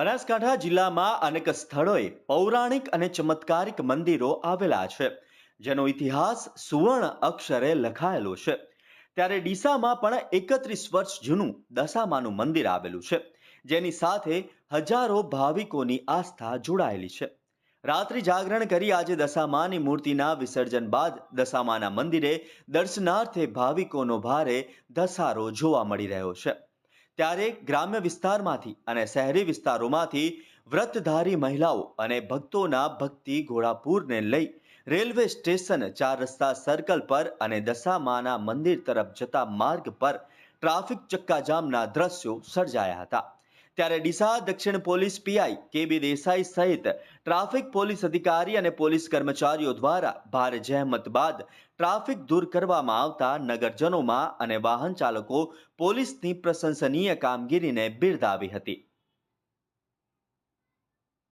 બનાસકાંઠા જિલ્લામાં અનેક સ્થળોએ પૌરાણિક અને ચમત્કારિક મંદિરો આવેલા છે, જેનો ઇતિહાસ સુવર્ણ અક્ષરે લખાયેલો છે. ત્યારે ડીસામાં પણ એકત્રીસ વર્ષ જૂનું દશામાનું મંદિર આવેલું છે, જેની સાથે હજારો ભાવિકોની આસ્થા જોડાયેલી છે. રાત્રિ જાગરણ કરી આજે દશામાની મૂર્તિના વિસર્જન બાદ દશામાના મંદિરે દર્શનાર્થે ભાવિકોનો ભારે ધસારો જોવા મળી રહ્યો છે. ત્યારે ગ્રામ્ય વિસ્તારમાંથી અને શહેરી વિસ્તારોમાંથી વ્રતધારી મહિલાઓ અને ભક્તોના ભક્તિ ઘોડાપુરને લઈ રેલવે સ્ટેશન ચાર રસ્તા સર્કલ પર અને દશામાના મંદિર તરફ જતા માર્ગ પર ટ્રાફિક ચક્કાજામના દ્રશ્યો સર્જાયા હતા. ત્યારે ડીસા દક્ષિણ પોલીસ પીઆઈ કેબી દેસાઈ સહિત ટ્રાફિક પોલીસ અધિકારી અને પોલીસ કર્મચારીઓ દ્વારા ભારે જહેમત બાદ ટ્રાફિક દૂર કરવામાં આવતા નગરજનોમાં અને વાહન ચાલકો પોલીસની પ્રશંસનીય કામગીરીને બિરદાવી હતી.